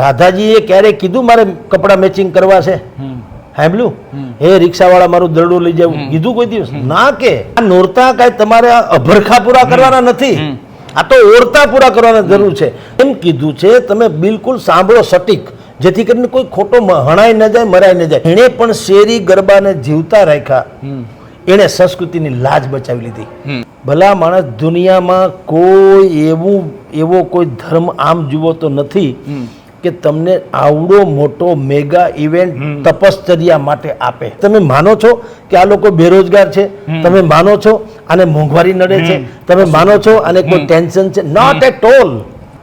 રાધાજીએ ક્યારે કીધું મારે કપડાં મેચિંગ કરવા છે? સાંભળ્યું? હે રિક્ષાવાળા મારું દરડું લઈ જવું કીધું કોઈ દિવસ? ના કે. આ નોરતા કાંઈ તમારે અભરખા પૂરા કરવાના નથી. આ તો ઓરતા પૂરા કરવાના જરૂર છે. એમ કીધું છે તમે બિલકુલ સાંભળો સટીક. જેથી કરીને કોઈ ખોટો હણાય ન જાય મરાય ન જાય. એણે પણ શેરી ગરબાને જીવતા રાખ્યા. એણે સંસ્કૃતિની લાજ બચાવી લીધી. ભલા માણસ દુનિયામાં કોઈ એવું એવો કોઈ ધર્મ આમ જુઓ તો નથી. કે તમને આવડો મોટો મેગા ઇવેન્ટ તપશ્ચર્યા માટે આપે. તમે માનો છો કે આ લોકો બેરોજગાર છે? તમે માનો છો અને મોંઘવારી નડે છે? તમે માનો છો અને કોઈ ટેન્શન છે? નોટ એટ ઓલ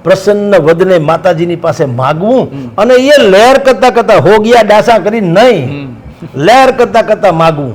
પ્રસન્ન વદને માતાજીની પાસે માગવું અને એ લહેર કરતા કરતા હોગિયા ડાસા કરી નહીં. લહેર કરતા કરતા માગવું.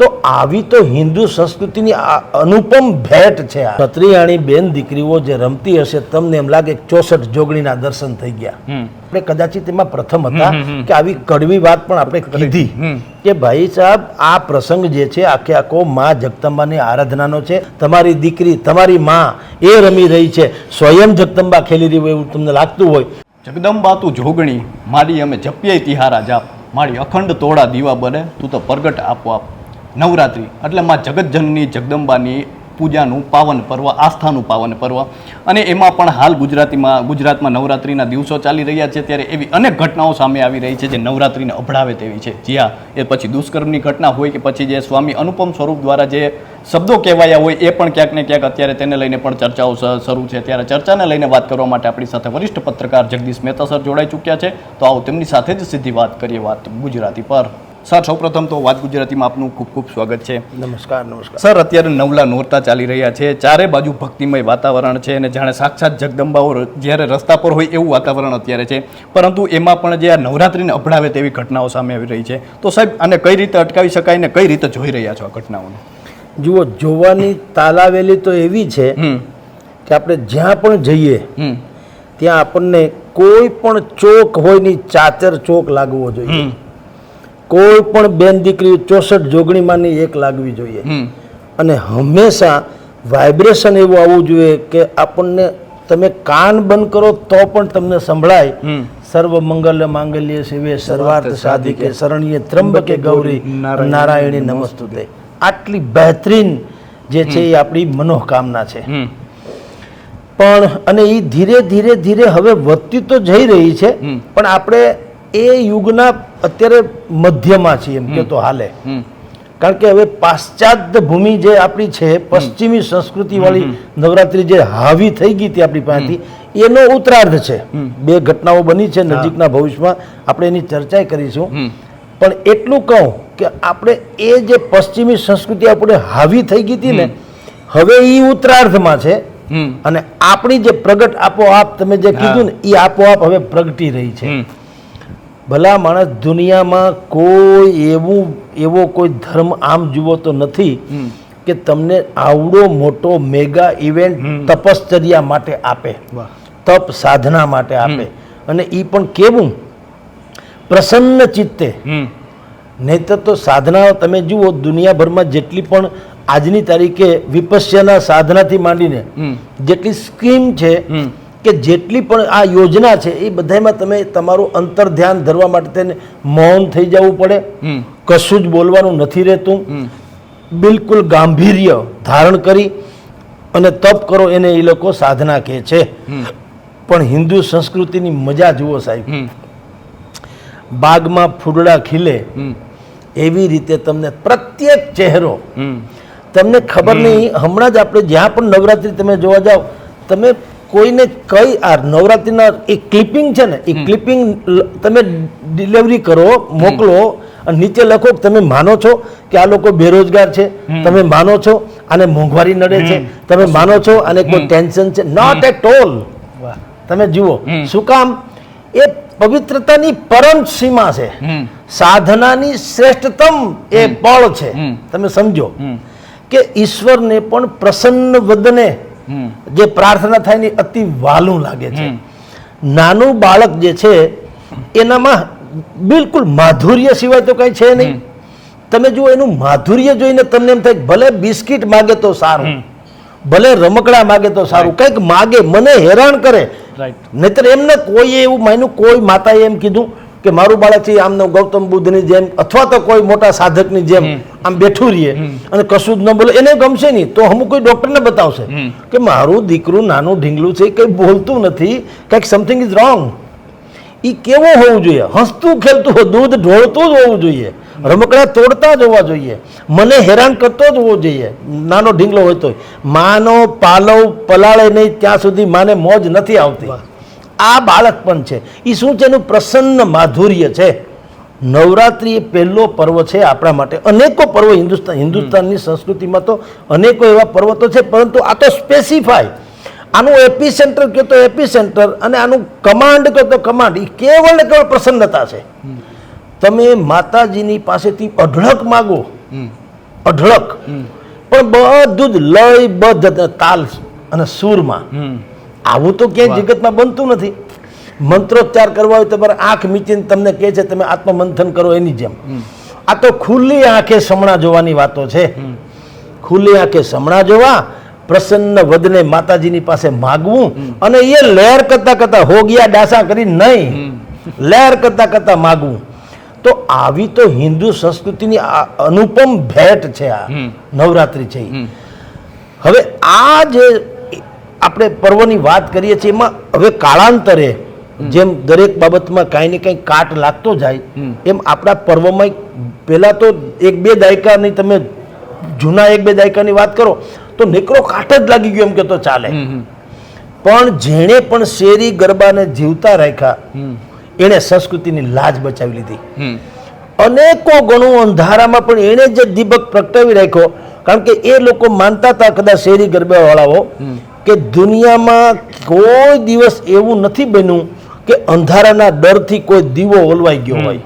તો આવી તો હિન્દુ સંસ્કૃતિની અનુપમ ભેટ છે આ. કતરીયાણી બેન દીકરીઓ જે રમતી હશે તમને એમ લાગે ચોસઠ જોગણીના દર્શન થઈ ગયા. આપણે કદાચિત એમાં પ્રથમ હતા કે આવી કડવી વાત પણ આપણે કીધી કે ભાઈ સાહેબ આ પ્રસંગ જે છે આખે આખો માં જગદંબાની આરાધનાનો છે. તમારી દીકરી તમારી માં એ રમી રહી છે. સ્વયં જગદંબા ખેલી રહી હોય એવું તમને લાગતું હોય. જગદંબા તું જોગણી મારી અમે જપ્યે તિહારા જાપ. મારી અખંડ તોડા દીવા બને તું તો પ્રગટ આપોઆપ નવરાત્રિ. એટલે માં જગતજનની, જગદંબાની પૂજાનું પાવન પર્વ, આસ્થાનું પાવન પર્વ. અને એમાં પણ હાલ ગુજરાતીમાં, ગુજરાતમાં નવરાત્રિના દિવસો ચાલી રહ્યા છે. ત્યારે એવી અનેક ઘટનાઓ સામે આવી રહી છે જે નવરાત્રિને અભડાવે તેવી છે. જી હા એ પછી દુષ્કર્મની ઘટના હોય કે પછી જે સ્વામી અનુપમ સ્વરૂપ દ્વારા જે શબ્દો કહેવાયા હોય, એ પણ ક્યાંક ને ક્યાંક અત્યારે તેને લઈને પણ ચર્ચાઓ શરૂ છે. ત્યારે ચર્ચાને લઈને વાત કરવા માટે આપણી સાથે વરિષ્ઠ પત્રકાર જગદીશ મહેતા સર જોડાઈ ચૂક્યા છે. તો આવો તેમની સાથે જ સીધી વાત કરીએ વાત ગુજરાતી પર. સર સૌપ્રથમ તો વાત ગુજરાતીમાં આપનું ખૂબ ખૂબ સ્વાગત છે. નમસ્કાર નમસ્કાર. સર અત્યારે નવલા નોરતા ચાલી રહ્યા છે. ચારે બાજુ ભક્તિમય વાતાવરણ છે અને જાણે સાક્ષાત જગદંબાઓ જ્યારે રસ્તા પર હોય એવું વાતાવરણ અત્યારે છે. પરંતુ એમાં પણ જે આ નવરાત્રિને અભડાવે તેવી ઘટનાઓ સામે આવી રહી છે. તો સાહેબ આને કઈ રીતે અટકાવી શકાય ને કઈ રીતે જોઈ રહ્યા છો આ ઘટનાઓને? જુઓ જોવાની તાલાવેલી તો એવી છે કે આપણે જ્યાં પણ જઈએ ત્યાં આપણને કોઈ પણ ચોક હોયની ચાચર ચોક લાગવો જોઈએ. કોઈ પણ બેન દીકરી ચોસઠ જોગણીમાંની એક લાગવી જોઈએ. અને હંમેશા વાઇબ્રેશન એવું આવવું જોઈએ કે આપણને તમે કાન બંધ કરો તો પણ તમને સંભળાય. સર્વ મંગલ માંગલ્ય શિવે સર્વાર્થ સાધિકે શરણીય ત્રંબકે ગૌરી નારાયણી નમસ્તુતે. આટલી બહેતરીન જે છે એ આપણી મનોકામના છે. પણ અને એ ધીરે ધીરે ધીરે હવે વધતી તો જઈ રહી છે. પણ આપણે એ યુગના અત્યારે મધ્યમાં છીએ એમ કે તો હાલે. કારણ કે હવે પાશ્ચાત્ય ભૂમિ જે આપણી છે પશ્ચિમી સંસ્કૃતિ વાળી નવરાત્રી જે હાવી થઈ ગઈ હતી આપણી પાસેથી એનો ઉત્તરાર્ધ છે. બે ઘટનાઓ બની છે નજીકના ભવિષ્યમાં. આપણે એની ચર્ચા કરીશું. પણ એટલું કહું કે આપણે એ જે પશ્ચિમી સંસ્કૃતિ આપણે હાવી થઈ ગઈ હતી ને હવે એ ઉત્તરાર્ધમાં છે. અને આપણી જે પ્રગટ આપોઆપ તમે જે કીધું ને એ આપોઆપ હવે પ્રગટી રહી છે. ભલા માણસ દુનિયામાં કોઈ એવું એવો કોઈ ધર્મ આમ જુઓ તો નથી કે તમને આવડો મોટો મેગા ઇવેન્ટ તપશ્ચર્યા માટે આપે. તપ સાધના માટે આપે. અને એ પણ કેવું? પ્રસન્ન ચિત્તે. નહીતર તો સાધના તમે જુઓ દુનિયાભરમાં જેટલી પણ આજની તારીખે વિપસ્યના સાધનાથી માંડીને જેટલી સ્કીમ છે કે જેટલી પણ આ યોજના છે એ બધામાં તમે તમારું અંતર ધ્યાન ધરવા માટે તેને મૌન થઈ જવું પડે. કશું જ બોલવાનું નથી રહેતું. બિલકુલ ગાંભીર્ય ધારણ કરી અને તપ કરો એને એ લોકો સાધના કહે છે. પણ હિન્દુ સંસ્કૃતિની મજા જુઓ સાહેબ. બાગમાં ફૂલડા ખીલે એવી રીતે તમને પ્રત્યેક ચહેરો તમને ખબર નહીં હમણાં જ આપણે જ્યાં પણ નવરાત્રિ તમે જોવા જાઓ તમે કોઈને કઈ આ નવરાત્રિના એ ક્લિપિંગ છે ને એ ક્લિપિંગ તમે ડિલિવરી કરો મોકલો અને નીચે લખો કે તમે માનો છો કે આ લોકો બેરોજગાર છે તમે માનો છો અને મોંઘવારી નડે છે તમે માનો છો અને કોઈ ટેન્શન છે. નોટ એટ ઓલ તમે જુઓ શું કામ? એ પવિત્રતાની પરમ સીમા છે. સાધનાની શ્રેષ્ઠતમ એ પળ છે. તમે સમજો કે ઈશ્વરને પણ પ્રસન્ન વદને જે પ્રાર્થના થાય ને અતિ વાલું લાગે છે. નાનું બાળક જે છે એનામાં બિલકુલ માધુર્ય સિવાય તો કઈ છે નહીં. તમે જુઓ એનું માધુર્ય જોઈને તમને એમ થાય ભલે બિસ્કિટ માગે તો સારું ભલે રમકડા માગે તો સારું કંઈક માગે મને હેરાન કરે. નહીતર એમને કોઈ એવું માન્યું કોઈ માતાએ એમ કીધું કે મારું બાળક છે આમનો ગૌતમ બુદ્ધની જેમ અથવા તો કોઈ મોટા સાધકની જેમ આમ બેઠું રહીએ અને કશું જ ન બોલે એને ગમશે નહીં. તો અમુક કોઈ ડોક્ટરને બતાવશે કે મારું દીકરું નાનું ઢીંગલું છે કંઈ બોલતું નથી કંઈક સમથિંગ ઇઝ રોંગ એ કેવું હોવું જોઈએ? હસતું ખેલતું દૂધ ઢોળતું જ હોવું જોઈએ. રમકડા તોડતા જ હોવા જોઈએ. મને હેરાન કરતો જ હોવો જોઈએ. નાનો ઢીંગલો હોય તો માનો પાલવ પલાળે નહીં ત્યાં સુધી માને મોજ નથી આવતી. આ બાળક પણ છે. એ શું છે? એનું પ્રસન્ન માધુર્ય છે. નવરાત્રિ એ પહેલો પર્વ છે આપણા માટે. અનેકો પર્વ હિન્દુસ્તાન હિન્દુસ્તાનની સંસ્કૃતિમાં તો અનેકો એવા પર્વતો છે પરંતુ આ તો સ્પેસિફાય આનું એપી સેન્ટર કહો તો એપી સેન્ટર અને આનું કમાન્ડ કહો તો કમાન્ડ એ કેવળ ને કેવળ પ્રસન્નતા છે. તમે માતાજીની પાસેથી અઢળક માગો. અઢળક. પણ બધું જ લયબદ્ધ તાલ અને સૂરમાં. આવું તો ક્યાંય જગતમાં બનતું નથી. મંત્રોચ્ચાર કરવા હોય તમારે આંખ મીચીને તમને કહે છે તમે આત્મમંથન કરો એની જેમ. આ તો ખુલ્લી આંખે સમણા જોવાની વાતો છે. ખુલ્લી આંખે સમણા જોવા પ્રસન્ન વદને માતાજીની પાસે માગવું અને એ લહેર કરતા કરતા હોગિયા ડાસા કરી નહીં. લહેર કરતા કરતા માગવું. તો આવી તો હિન્દુ સંસ્કૃતિની અનુપમ ભેટ છે આ નવરાત્રિ છે હવે આ જે આપણે પર્વની વાત કરીએ છીએ એમાં હવે કાળાંતરે જેમ દરેક બાબતમાં કાંઈ ને કાંઈ કાટ લાગતો જાય એમ આપણા પર્વમાં પહેલાં તો એક બે દાયકાની તમે જૂના એક બે દાયકાની વાત કરો તો નેકરો કાટ જ લાગી ગયો એમ કે તો ચાલે. પણ જેણે પણ શેરી ગરબાને જીવતા રાખ્યા એણે સંસ્કૃતિની લાજ બચાવી લીધી. અનેકો ગણું અંધારામાં પણ એણે જે દીપક પ્રગટાવી રાખ્યો કારણ કે એ લોકો માનતા હતા કદાચ શેરી ગરબાવાળાઓ કે દુનિયામાં કોઈ દિવસ એવું નથી બન્યું કે અંધારાના ડરથી કોઈ દીવો ઓલવાઈ ગયો હોય.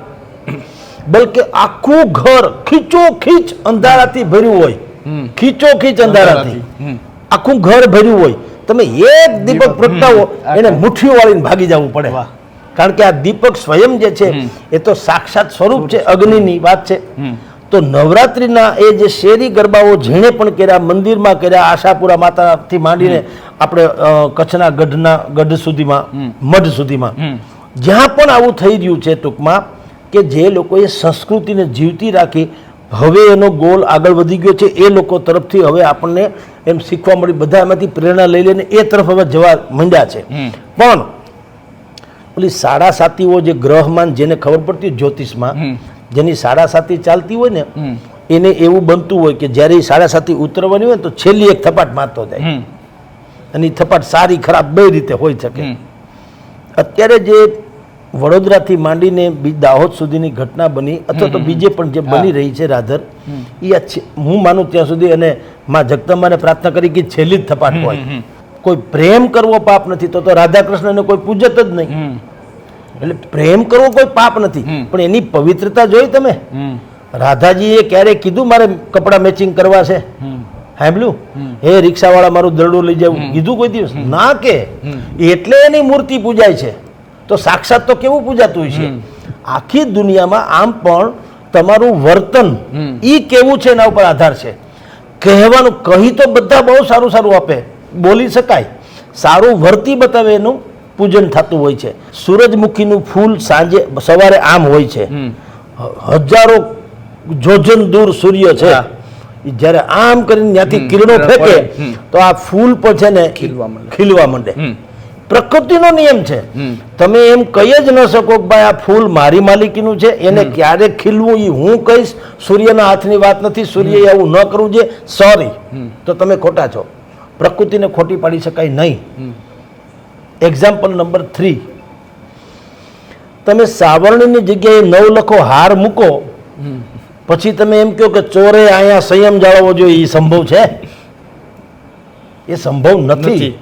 બલકે આખું ઘર ખીચો ખીચ અંધારાથી ભર્યું હોય. ખીચો ખીચ અંધારાથી. આખું ઘર ભર્યું હોય. તમે એક દીપક પ્રગટાવો એને મુઠ્ઠીઓ વાળીને ભાગી જવું પડે. કારણ કે આ દીપક સ્વયં જે છે એ તો સાક્ષાત સ્વરૂપ છે અગ્નિની વાત છે. તો નવરાત્રિના એ જે શેરી ગરબાઓ જેણે પણ કર્યા મંદિરમાં કર્યા આશાપુરા માતાથી માંડીને આપણે કચ્છના ગઢના ગઢ સુધીમાં મઢ સુધીમાં. જ્યાં પણ આવું થઈ રહ્યું છે ટૂંકમાં કે જે લોકોએ સંસ્કૃતિને જીવતી રાખી હવે એનો ગોલ આગળ વધી ગયો છે એ લોકો તરફથી હવે આપણને એમ શીખવા મળી બધા એમાંથી પ્રેરણા લઈ લઈને એ તરફ હવે જવા માંડ્યા છે. પણ ઓલી સાડા સાતીઓ જે ગ્રહમાન જેને ખબર પડતી જ્યોતિષમાં જેની સાડા સાતી ચાલતી હોય ને એને એવું બનતું હોય કે જ્યારે એ સાડા સાતી ઉતરવાની હોય તો છેલ્લી એક થપાટ મારતો જાય. અને એ થપાટ સારી ખરાબ બે રીતે હોઈ શકે. અત્યારે જે વડોદરાથી માંડીને દાહોદ સુધીની ઘટના બની અથવા તો બીજે પણ જે બની રહી છે રાધર એ હું માનું ત્યાં સુધી અને માં જગદંબાને પ્રાર્થના કરી કે છેલ્લી જ થપાટ હોય. કોઈ પ્રેમ કરવો પાપ નથી તો તો રાધા કૃષ્ણને કોઈ પૂજત જ નહીં. એટલે પ્રેમ કરવો કોઈ પાપ નથી. પણ એની પવિત્રતા જોઈ તમે? રાધાજીએ ક્યારે કીધું મારે કપડાં મેચિંગ કરવા છે? સાંભળ્યું? હે રિક્ષાવાળા મારું દરડું લઈ જવું કીધું કોઈ દિવસ? ના કે. એટલે એની મૂર્તિ પૂજાય છે. તો સાક્ષાત તો કેવું પૂજાતું છે? આખી દુનિયામાં આમ પણ તમારું વર્તન ઈ કેવું છે એના ઉપર આધાર છે. કહેવાનું કહી તો બધા બહુ સારું સારું આપે. બોલી શકાય. સારું વર્તી બતાવે એનું પૂજન થતું હોય છે. સૂરજમુખીનું ફૂલ સાંજે સવારે આમ હોય છે. હજારો જોજન દૂર સૂર્ય છે. જ્યારે આમ કરીને ત્યાંથી કિરણો ફેંકે તો આ ફૂલ પણ છે ને ખીલવા માંડે. પ્રકૃતિનો નિયમ છે. તમે એમ કહી જ ન શકો કે ભાઈ આ ફૂલ મારી માલિકીનું છે. એને ક્યારે ખીલવું એ હું કહીશ? સૂર્યના હાથની વાત નથી. સૂર્ય આવું ન કરવું છે સોરી તો તમે ખોટા છો. પ્રકૃતિને ખોટી પાડી શકાય નહીં. એક્ઝામ્પલ નંબર થ્રી તમે સાવરણીની જગ્યાએ નવ લખો હાર મૂકો. પછી તમે એમ કહો કે ચોરે અહીંયા સંયમ જાળવવો જોઈએ એ સંભવ છે? એ સંભવ નથી.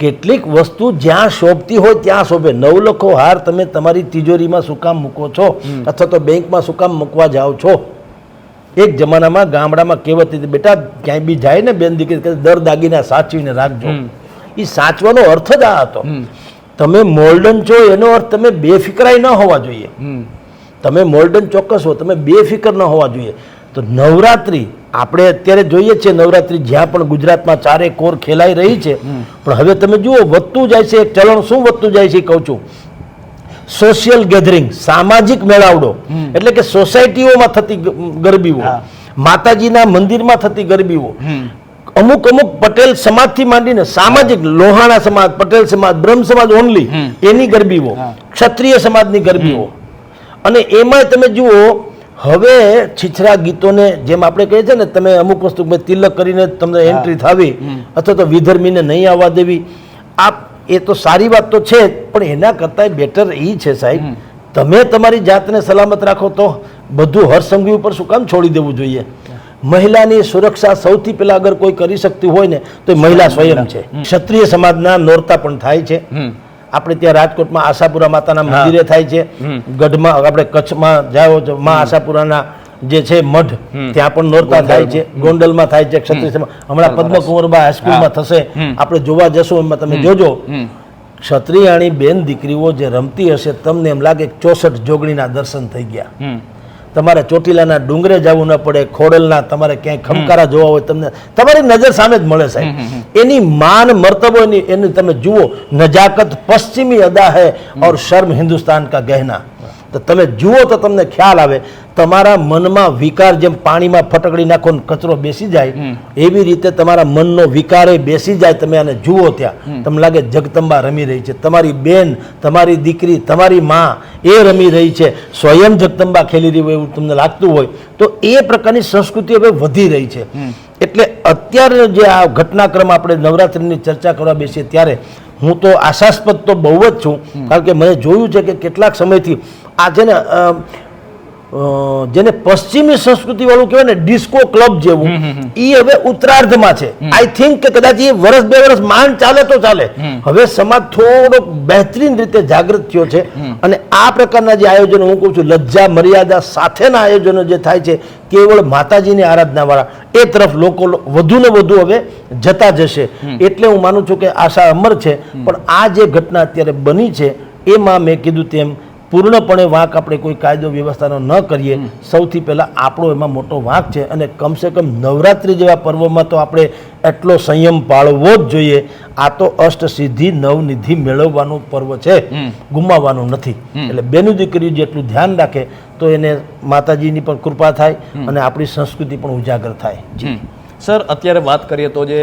કેટલીક વસ્તુ જ્યાં શોભતી હોય ત્યાં શોભે. નવલખો હાર તમે તમારી તિજોરીમાં શું કામ મૂકો છો? અથવા તો બેંકમાં શું કામ મૂકવા જાઓ છો? એક જમાનામાં ગામડામાં કહેવત હતી બેટા ક્યાંય બી જાય ને બેન દીકરી દર દાગીના સાચવીને રાખજો. એ સાચવાનો અર્થ જ આ હતો. તમે મોલ્ડન છો એનો અર્થ તમે બેફિકરાય ન હોવા જોઈએ. તમે મોલ્ડન ચોક્કસ હો તમે બેફિકર ન હોવા જોઈએ. તો નવરાત્રિ આપણે અત્યારે જોઈએ છીએ નવરાત્રિ જ્યાં પણ ગુજરાતમાં ચારે કોર ખેલાઈ રહી છે. પણ હવે તમે જુઓ વધતું જાય છે એક ચલણ શું વધતું જાય છે કહું છું. સોશિયલ ગેધરિંગ સામાજિક મેળાવડો. એટલે કે સોસાયટીઓમાં થતી ગરબીઓ માતાજીના મંદિરમાં થતી ગરબીઓ અમુક અમુક પટેલ સમાજથી માંડીને સામાજિક લોહાણા સમાજ પટેલ સમાજ બ્રહ્મ સમાજ ઓનલી એની ગરબીઓ ક્ષત્રિય સમાજની ગરબીઓ. અને એમાંય તમે જુઓ હવે છીછરા ગીતોને જેમ આપણે કહીએ છીએ ને તમે અમુક વસ્તુ તિલક કરીને તમને એન્ટ્રી થાવી અથવા તો વિધર્મીને નહીં આવવા દેવી આ એ તો સારી વાત તો છે જ, પણ એના કરતાંય બેટર એ છે સાહેબ તમે તમારી જાતને સલામત રાખો તો બધું હરસંઘવી ઉપર શું કામ છોડી દેવું જોઈએ? મહિલાની સુરક્ષા સૌથી પહેલા અગર કોઈ કરી શકતી હોય ને તો એ મહિલા સ્વયં છે. ક્ષત્રિય સમાજના નોરતા પણ થાય છે. આપણે ત્યાં રાજકોટમાં આશાપુરા માતાના મંદિરે થાય છે. ગઢમાં આપણે કચ્છમાં જાઓ છો માં આશાપુરાના જે છે મઢ ત્યાં પણ નોરતા થાય છે. ગોંડલમાં થાય છે ક્ષત્રિય સમાજ. હમણાં પદ્મકુંવરબા હાઈસ્કૂલમાં થશે. આપણે જોવા જશો એમાં તમે જોજો. ક્ષત્રિયાણી બેન દીકરીઓ જે રમતી હશે તમને એમ લાગે કે ચોસઠ જોગણીના દર્શન થઈ ગયા. તમારે ચોટીલાના ડુંગરે જવું ન પડે ખોડલના તમારે ક્યાંય ખમકારા જોવા હોય તમને તમારી નજર સામે જ મળે સાહેબ. એની માન મર્તબો એની એની તમે જુઓ નજાકત પશ્ચિમી અદા હૈ ઓર શર્મ હિન્દુસ્તાન કા ગહેના. તો તમે જુઓ તો તમને ખ્યાલ આવે તમારા મનમાં વિકાર જેમ પાણીમાં ફટકડી નાખો ને કચરો બેસી જાય એવી રીતે તમારા મનનો વિકાર એ બેસી જાય તમે આને જુઓ ત્યાં. તમને લાગે જગતંબા રમી રહી છે. તમારી બેન તમારી દીકરી તમારી માં એ રમી રહી છે. સ્વયં જગતંબા ખેલી રહી હોય એવું તમને લાગતું હોય તો એ પ્રકારની સંસ્કૃતિ હવે વધી રહી છે. એટલે અત્યારે જે આ ઘટનાક્રમ આપણે નવરાત્રિની ચર્ચા કરવા બેસીએ ત્યારે હું તો આશાસ્પદ તો બહુ જ છું કારણ કે મેં જોયું છે કે કેટલાક સમયથી આ છે ને જેને પશ્ચિમી સંસ્કૃતિ વાળું કહેવાય ને ડિસ્કો ક્લબ જેવું એ હવે ઉત્તરાર્ધમાં છે. આઈ થિંક કે કદાચ એ વર્ષ બે વર્ષ માંડ ચાલે તો ચાલે. હવે સમાજ થોડોક બહેતરીન રીતે જાગૃત થયો છે અને આ પ્રકારના જે આયોજનો હું કહું છું લજ્જા મર્યાદા સાથેના આયોજનો જે થાય છે કેવળ માતાજીની આરાધના વાળા એ તરફ લોકો વધુ ને વધુ હવે જતા જશે. એટલે હું માનું છું કે આશા અમર છે પણ આ જે ઘટના અત્યારે બની છે એમાં મેં કીધું તેમ પૂર્ણપણે વાંક આપણે કોઈ કાયદો વ્યવસ્થાનો ન કરીએ સૌથી પહેલાં આપણો એમાં મોટો વાંક છે અને કમસે કમ નવરાત્રિ જેવા પર્વમાં તો આપણે એટલો સંયમ પાળવો જ જોઈએ. આ તો અષ્ટસિદ્ધિ નવનિધિ મેળવવાનું પર્વ છે. ગુમાવવાનું નથી. એટલે બેનું દીકરી જેટલું ધ્યાન રાખે તો એને માતાજીની પણ કૃપા થાય અને આપણી સંસ્કૃતિ પણ ઉજાગર થાય. સર અત્યારે વાત કરીએ તો જે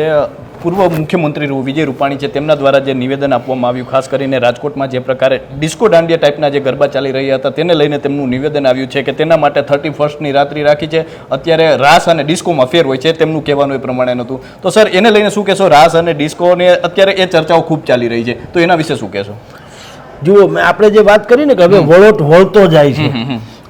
પૂર્વ મુખ્યમંત્રી વિજય રૂપાણી છે તેમના દ્વારા જે નિવેદન આપવામાં આવ્યું ખાસ કરીને રાજકોટમાં જે પ્રકારે ડિસ્કો દાંડિયા ટાઈપના જે ગરબા ચાલી રહ્યા હતા તેને લઈને તેમનું નિવેદન આવ્યું છે કે તેના માટે થર્ટી ફર્સ્ટની રાત્રિ રાખી છે. અત્યારે રાસ અને ડિસ્કોમાં ફેર હોય છે તેમનું કહેવાનું એ પ્રમાણે નહોતું. તો સર એને લઈને શું કહેશો? રાસ અને ડિસ્કોને અત્યારે એ ચર્ચાઓ ખૂબ ચાલી રહી છે. તો એના વિશે શું કહેશો? જુઓ મેં આપણે જે વાત કરી ને કે હવે વળોટ વળતો જાય છે.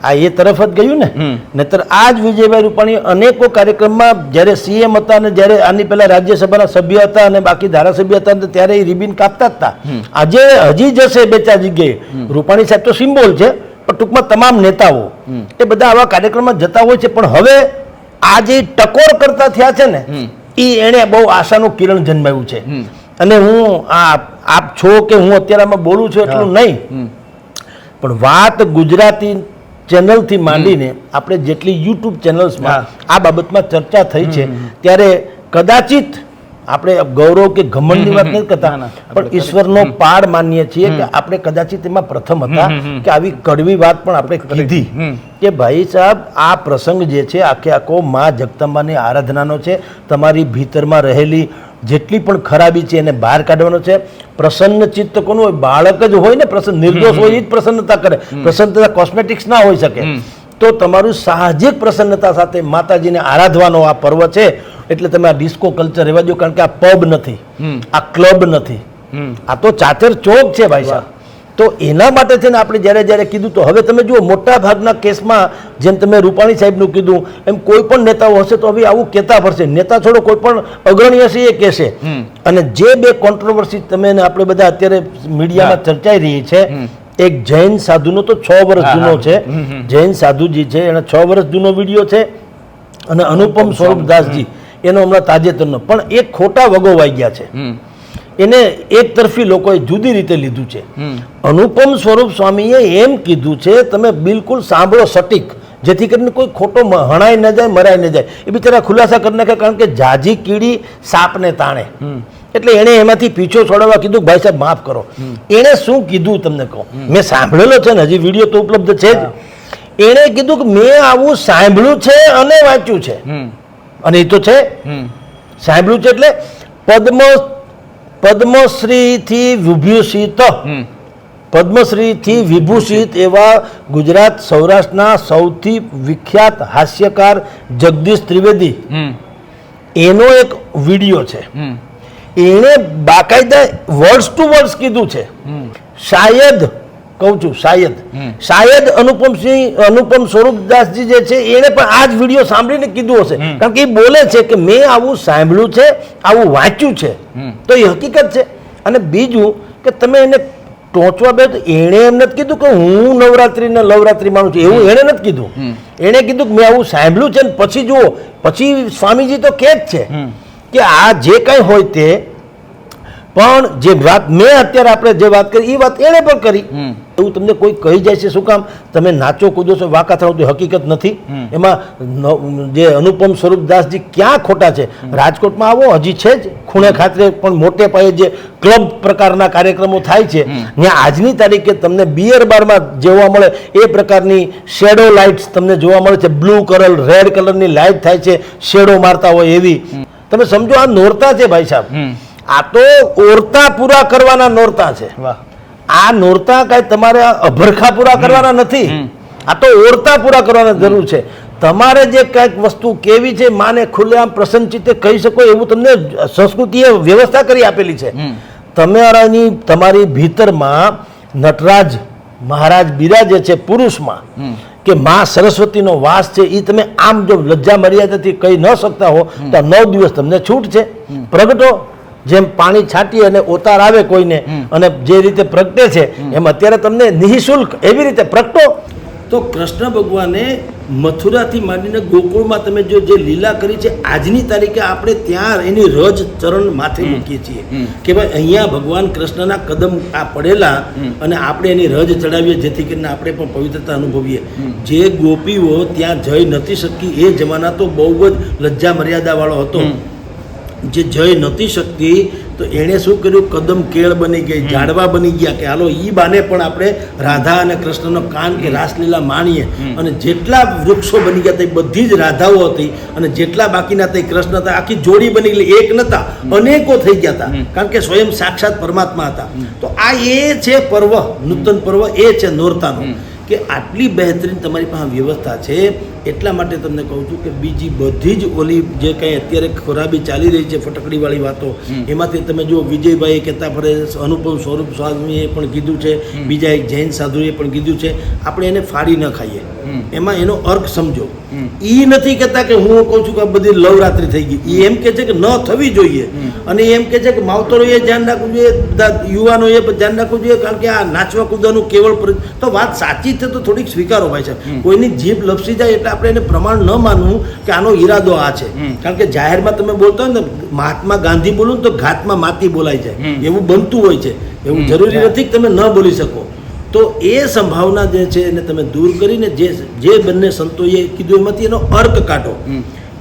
આ એ તરફ જ ગયું ને? નહીતર આ જ વિજયભાઈ રૂપાણી અનેકો કાર્યક્રમમાં જ્યારે સીએમ હતા અને જ્યારે આની પહેલા રાજ્યસભાના સભ્ય હતા અને બાકી ધારાસભ્ય હતા ત્યારે એ રિબિન કાપતા જ હતા. આજે હજી જશે બે ચાર જગ્યાએ. રૂપાણી સાહેબ તો સિમ્બોલ છે પણ ટૂંકમાં તમામ નેતાઓ. એ બધા આવા કાર્યક્રમમાં જતા હોય છે પણ હવે આ જે ટકોર કરતા થયા છે ને એ એણે બહુ આશાનું કિરણ જન્માયું છે. અને હું આ આપ છો કે હું અત્યારે આમાં બોલું છું એટલું નહીં. પણ વાત ગુજરાતી ચેનલથી માંડીને આપણે જેટલી યુટ્યુબ ચેનલ્સમાં આ બાબતમાં ચર્ચા થઈ છે ત્યારે કદાચિત આપણે ગૌરવ કે ઘમંડની વાત નથી કરતા પણ ઈશ્વરનો પાડ માનીએ છીએ કે આપણે કદાચિત એમાં પ્રથમ હતા કે આવી કડવી વાત પણ આપણે કીધી કે ભાઈ સાહેબ આ પ્રસંગ જે છે આખે આખો મા જગદંબાની આરાધનાનો છે તમારી ભીતરમાં રહેલી જેટલી પણ ખરાબી છે એને બહાર કાઢવાનો છે. પ્રસન્ન ચિત્ત કોનું હોય બાળક જ હોય ને પ્રસન્ન નિર્દોષ હોય એ જ પ્રસન્નતા કરે. પ્રસન્નતા કોસ્મેટિક્સ ના હોઈ શકે. તો તમારું સાહજિક પ્રસન્નતા સાથે માતાજીને આરાધવાનો આ પર્વ છે. એટલે તમે આ ડિસ્કો કલ્ચર રહેવા દો કારણ કે આ પબ નથી. આ ક્લબ નથી. આ તો ચાચર ચોક છે ભાઈ સાહેબ. તો એના માટે છે ને આપણે જ્યારે જ્યારે કીધું તો હવે તમે જુઓ મોટા ભાગના કેસમાં જેમ તમે રૂપાણી સાહેબનું કીધું એમ કોઈ પણ નેતાઓ હશે તો હવે આવું કહેતા પડશે નેતા છોડો કોઈ પણ અગ્રણી હશે એ કહેશે. અને જે બે કોન્ટ્રોવર્સી તમે આપણે બધા અત્યારે મીડિયામાં ચર્ચાઈ રહી છે એક જૈન સાધુનો તો છ વર્ષ જૂનો છે. જૈન સાધુજી છે એનો છ વર્ષ જૂનો વીડિયો છે. અને અનુપમ સ્વરૂપ દાસજી એનો હમણાં તાજેતરનો. પણ એ ખોટા વગોવાઈ ગયા છે. એને એક તરફી લોકોએ જુદી રીતે લીધું છે. અનુપમ સ્વરૂપ સ્વામીએ એમ કીધું છે તમે બિલકુલ સાંભળો સટીક જેથી કરીને કોઈ ખોટો હણાય ન જાય મરાય ન જાય. એ બિચારા ખુલાસા કરી નાખે કારણ કે જાજી કીડી સાપને તાણે. એટલે એણે એમાંથી પીછો છોડાવવા કીધું ભાઈ સાહેબ માફ કરો. એણે શું કીધું તમને કહું? મેં સાંભળેલો છે ને હજી વીડિયો તો ઉપલબ્ધ છે જ. એણે કીધું કે મેં આવું સાંભળ્યું છે અને વાંચ્યું છે. અને એ તો છે. સાંભળ્યું છે એટલે પદ્મ પદ્મશ્રીથી વિભૂષિત. પદ્મશ્રીથી વિભૂષિત એવા ગુજરાત સૌરાષ્ટ્રના સૌથી વિખ્યાત હાસ્યકાર જગદીશ ત્રિવેદી. એનો એક વીડિયો છે. એણે બાકાયદા વર્ડ્સ ટુ વર્ડ્સ કીધું છે. શાયદ કહું છું શાયદ. શાયદ અનુપમસિંહ અનુપમ સ્વરૂપદાસજી જે છે એણે પણ આ જ વીડિયો સાંભળીને કીધું હશે. કારણ કે એ બોલે છે કે મેં આવું સાંભળ્યું છે આવું વાંચ્યું છે. તો એ હકીકત છે. અને બીજું કે તમે એને ટોંચવા બે તો એણે એમ નથી કીધું કે હું નવરાત્રિને નવરાત્રિ માનું છું. એવું એણે નથી કીધું. એણે કીધું કે મેં આવું સાંભળ્યું છે ને પછી જુઓ. પછી સ્વામીજી તો કે જ છે કે આ જે કંઈ હોય તે પણ જે વાત મેં અત્યારે આપણે જે વાત કરી એ વાત એણે પણ કરી. એવું તમને કોઈ કહી જાય છે શું કામ? તમે નાચો કૂદો છો વાકા થાવ તો હકીકત નથી. એમાં જે અનુપમ સ્વરૂપદાસજી ક્યાં ખોટા છે? રાજકોટમાં આવો હજી છે જ. ખૂણે ખાતરે પણ મોટે પાયે જે ક્લબ પ્રકારના કાર્યક્રમો થાય છે ત્યાં આજની તારીખે તમને બિયર બારમાં જોવા મળે. એ પ્રકારની શેડો લાઇટ્સ તમને જોવા મળે છે. બ્લુ કલર રેડ કલરની લાઇટ થાય છે. શેડો મારતા હોય એવી. તમે સમજો આ નોરતા છે ભાઈ સાહેબ. આ તો ઓરતા પૂરા કરવાના નોરતા છે. આ નોરતા કાંઈ તમારે અભરખા પૂરા કરવાના નથી. આ તો ઓરતા પૂરા કરવાના જરૂર છે. તમારે જે કંઈક વસ્તુ કેવી છે માને ખુલ્લેઆમ પ્રસન્નચિત્તે કહી શકો એવું તમને સંસ્કૃતિએ વ્યવસ્થા કરી આપેલી છે. તમારાની તમારી ભીતરમાં નટરાજ મહારાજ બિરાજે છે પુરુષમાં. કે માં સરસ્વતીનો વાસ છે એ તમે આમ જો લજ્જા મર્યાદાથી કહી ન શકતા હો તો નવ દિવસ તમને છૂટ છે. પ્રગટો. જેમ પાણી છાંટી અને ઓતાર આવે કોઈને અને જે રીતે પ્રગટે છે એમ અત્યારે તમને નિઃશુલ્ક એવી રીતે પ્રગટો. તો કૃષ્ણ ભગવાને મથુરાથી માંડીને ગોકુળમાં તમે જો જે લીલા કરી છે આજની તારીખે આપણે ત્યાં એની રજ ચરણ માથે મૂકીએ છીએ. કે ભાઈ અહીંયા ભગવાન કૃષ્ણના કદમ આ પડેલા અને આપણે એની રજ ચડાવીએ જેથી કરીને આપણે પણ પવિત્રતા અનુભવીએ. જે ગોપીઓ ત્યાં જઈ નથી શકી એ જમાના તો બહુ જ લજ્જા મર્યાદાવાળો હતો. જે જઈ નથી શકતી તો એણે શું કર્યું? કદમ કેળ બની ગઈ ઝાડવા બની ગયા કે હાલો ઈ બાને પણ આપણે રાધા અને કૃષ્ણનો કાન કે રાસલીલા માણીએ. અને જેટલા વૃક્ષો બની ગયા તે બધી જ રાધાઓ હતી અને જેટલા બાકીના તે કૃષ્ણ હતા આખી જોડી બની ગઈ એક નતા અનેકો થઈ ગયા હતા કારણ કે સ્વયં સાક્ષાત પરમાત્મા હતા. તો આ એ છે પર્વ નૂતન પર્વ એ છે નોરતાનું. કે આટલી બહેતરીન તમારી પાસે વ્યવસ્થા છે એટલા માટે તમને કહું છું કે બીજી બધી જ ઓલી જે કંઈ અત્યારે ખરાબી ચાલી રહી છે ફટકડીવાળી વાતો એમાંથી તમે જુઓ વિજયભાઈએ કહેતા ફરે અનુપમ સ્વરૂપ સ્વામીએ પણ કીધું છે. બીજા એક જૈન સાધુએ પણ કીધું છે આપણે એને ફાડી ન ખાઈએ. એમાં એનો અર્થ સમજો. એ નથી કહેતા કે હું કહું છું કે બધી લવરાત્રી થઈ ગઈ. એ એમ કે છે કે ન થવી જોઈએ. અને એમ કે છે કે માવતરોએ ધ્યાન રાખવું જોઈએ બધા યુવાનોએ ધ્યાન રાખવું જોઈએ કારણ કે આ નાચવા કૂદવાનું કેવળ તો વાત સાચી છે તો થોડીક સ્વીકારો ભાઈ છે કોઈની જીભ લપસી જાય એટલે આપણે એને પ્રમાણ ન માનવું કે આનો ઈરાદો આ છે. કારણ કે જાહેરમાં તમે બોલતા હોય ને મહાત્મા ગાંધી બોલું ને તો ઘાતમાં માતી બોલાય જાય. એવું બનતું હોય છે. એવું જરૂરી નથી કે તમે ન બોલી શકો. તો એ સંભાવના જે છે એને તમે દૂર કરીને જે જે બંને સંતોએ કીધું એમાંથી એનો અર્ક કાઢો.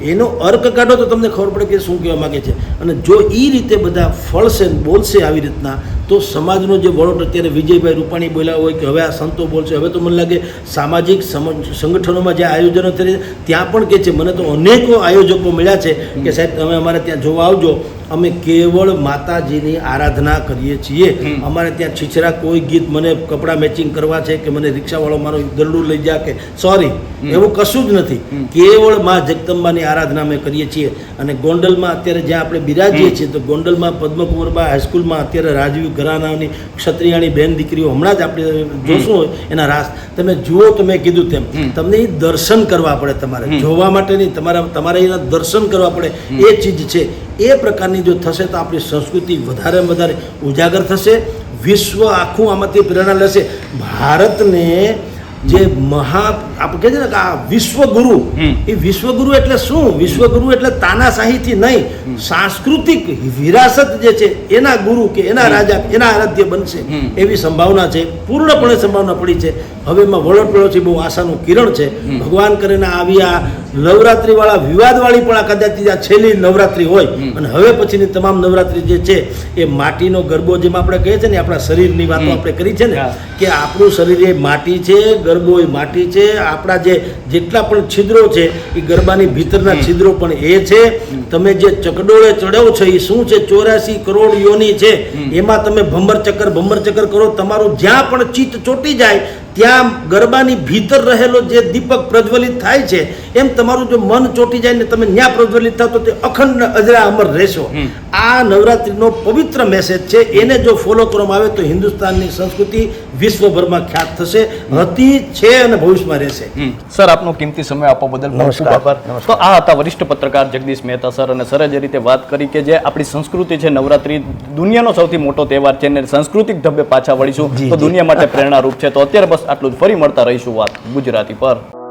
એનો અર્ક કાઢો તો તમને ખબર પડે કે શું કહેવા માંગે છે. અને જો એ રીતે બધા ફળશે બોલશે આવી રીતના તો સમાજનો જે વળોટ અત્યારે વિજયભાઈ રૂપાણી બોલ્યા હોય કે હવે આ સંતો બોલશે હવે તો મને લાગે સામાજિક સમ- સંગઠનોમાં જે આયોજનો થઈ ત્યાં પણ કે છે મને તો અનેકો આયોજકો મળ્યા છે કે સાહેબ તમે અમારે ત્યાં જોવા આવજો. અમે કેવળ માતાજીની આરાધના કરીએ છીએ. અમારે ત્યાં છીછરા કોઈ ગીત મને કપડાં મેચિંગ કરવા છે કે મને રિક્ષાવાળો મારો દરડું લઈ જા કે સોરી એવું કશું જ નથી. કેવળમાં જગદંબાની આરાધના અમે કરીએ છીએ. અને ગોંડલમાં અત્યારે જ્યાં આપણે બિરાજીએ છીએ તો ગોંડલમાં પદ્મકુંવરબા હાઈસ્કૂલમાં અત્યારે રાજવી ઘરાનાની ક્ષત્રિયાની બેન દીકરીઓ હમણાં જ આપણે જોશું હોય એના રાસ. તમે જુઓ તો મેં કીધું તેમ તમને એ દર્શન કરવા પડે તમારે. જોવા માટે નહીં તમારા તમારે એના દર્શન કરવા પડે. એ ચીજ છે. એ પ્રકારની જો થશે તો આપણી સંસ્કૃતિ વધારે વધારે ઉજાગર થશે. વિશ્વ આખું આમાંથી પ્રેરણા લેશે. ભારતને જે મહા આપણે કહે છે ને કે આ વિશ્વગુરુ. એ વિશ્વગુરુ એટલે શું? વિશ્વગુરુ એટલે તાનાશાહીથી નહીં. સાંસ્કૃતિક વિરાસત જે છે એના ગુરુ કે એના રાજા એના આરાધ્ય બનશે. એવી સંભાવના છે. પૂર્ણપણે સંભાવના પડી છે. હવે એમાં વળોટવેળો છે બહુ આશાનું કિરણ છે. ભગવાન કરીને આવી આ નવરાત્રી વાળા વિવાદ વાળી પણ આ કદાચ આ છેલ્લી નવરાત્રી હોય. અને હવે પછીની તમામ નવરાત્રી જે છે એ માટીનો ગરબો જેમ આપણે કહીએ છીએ ને આપણા શરીરની વાતો આપણે કરી છે ને કે આપણું શરીર એ માટી છે ગરબો એ માટી છે આપણા જે જેટલા પણ છિદ્રો છે એ ગરબાની ભીતરના છિદ્રો પણ એ છે. તમે જે ચકડોળે ચડ્યો છો એ શું છે? ચોર્યાસી કરોડ યોની છે. એમાં તમે ભમર ચક્કર ભમર ચક્કર કરો તમારું જ્યાં પણ ચિત્ત ચોટી જાય ત્યાં ગરબાની ભીતર રહેલો જે દીપક પ્રજ્વલિત થાય છે એમ તમારું જો મન ચોટી જાય ને તમે ન્યા પ્રજ્વલિત થાવ તો તે અખંડ અજરા અમર રહેશો. આ નવરાત્રીનો પવિત્ર મેસેજ છે એને જો ફોલો કરવામાં આવે તો હિન્દુસ્તાનની સંસ્કૃતિ વિશ્વભરમાં ખ્યાત થશે હતી છે અને ભવિષ્યમાં રહેશે. સર આપનો કિંમતી સમય આપવા બદલ નમસ્કાર. આભાર. તો આ હતા વરિષ્ઠ પત્રકાર જગદીશ મહેતા સર અને સરે જે રીતે વાત કરી કે જે આપણી સંસ્કૃતિ છે નવરાત્રી દુનિયાનો સૌથી મોટો તહેવાર છે અને સાંસ્કૃતિક ઢબે પાછા વળીશું. તો દુનિયા માટે પ્રેરણારૂપ છે. તો અત્યારે બસ આટલું જ ફરી મળતા રહીશું વાત ગુજરાતી પર.